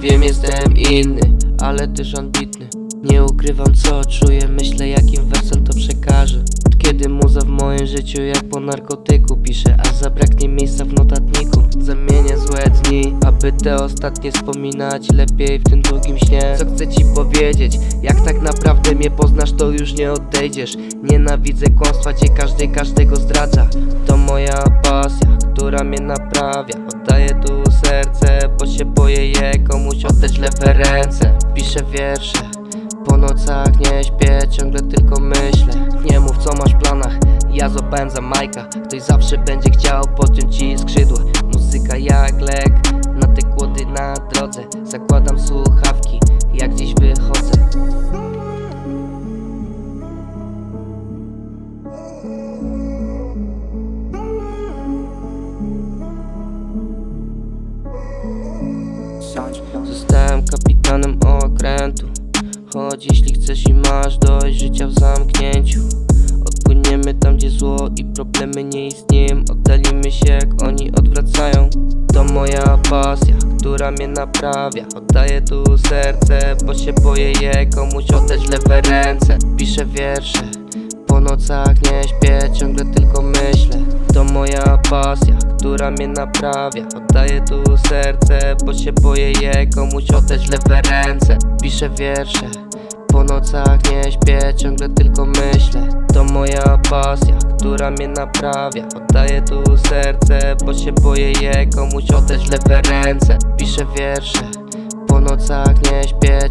wiem jestem inny, ale też ambitny Nie ukrywam co czuję, myślę jakim wersem to przekażę. Kiedy muza w moim życiu jak po narkotyku piszę Aż zabraknie miejsca w notatniku. Zamienię złe dni, aby te ostatnie wspominać Lepiej w tym długim śnie. Co chcę ci powiedzieć, jak tak naprawdę mnie poznasz to już nie odejdziesz. Nienawidzę kłamstwa, gdzie każdy każdego zdradza. To moja pasja, która mnie naprawia. Oddaję tu się boję je komuś oddać lewe ręce. Piszę wiersze, po nocach nie śpię, ciągle tylko myślę. Nie mów co masz w planach, ja złapałem za Majka. Ktoś zawsze będzie chciał podciąć ci skrzydła. Muzyka jak lek, na te kłody na drodze. Zakładam Zostałem kapitanem okrętu. Chodź jeśli chcesz i masz dość życia w zamknięciu Odpłyniemy tam gdzie zło i problemy nie istnieją. Oddalimy się jak oni odwracają. To moja pasja, która mnie naprawia. Oddaję tu serce, bo się boję je komuś oddać lewe ręce. Piszę wiersze, po nocach nie śpię, mnie naprawia Oddaję tu serce, bo się boję je komuś oddać lewe ręce. Piszę wiersze, po nocach nie śpię, ciągle tylko myślę. To moja pasja, która mnie naprawia. Oddaję tu serce, bo się boję je komuś oddać lewe ręce. Piszę wiersze, po nocach nie śpię,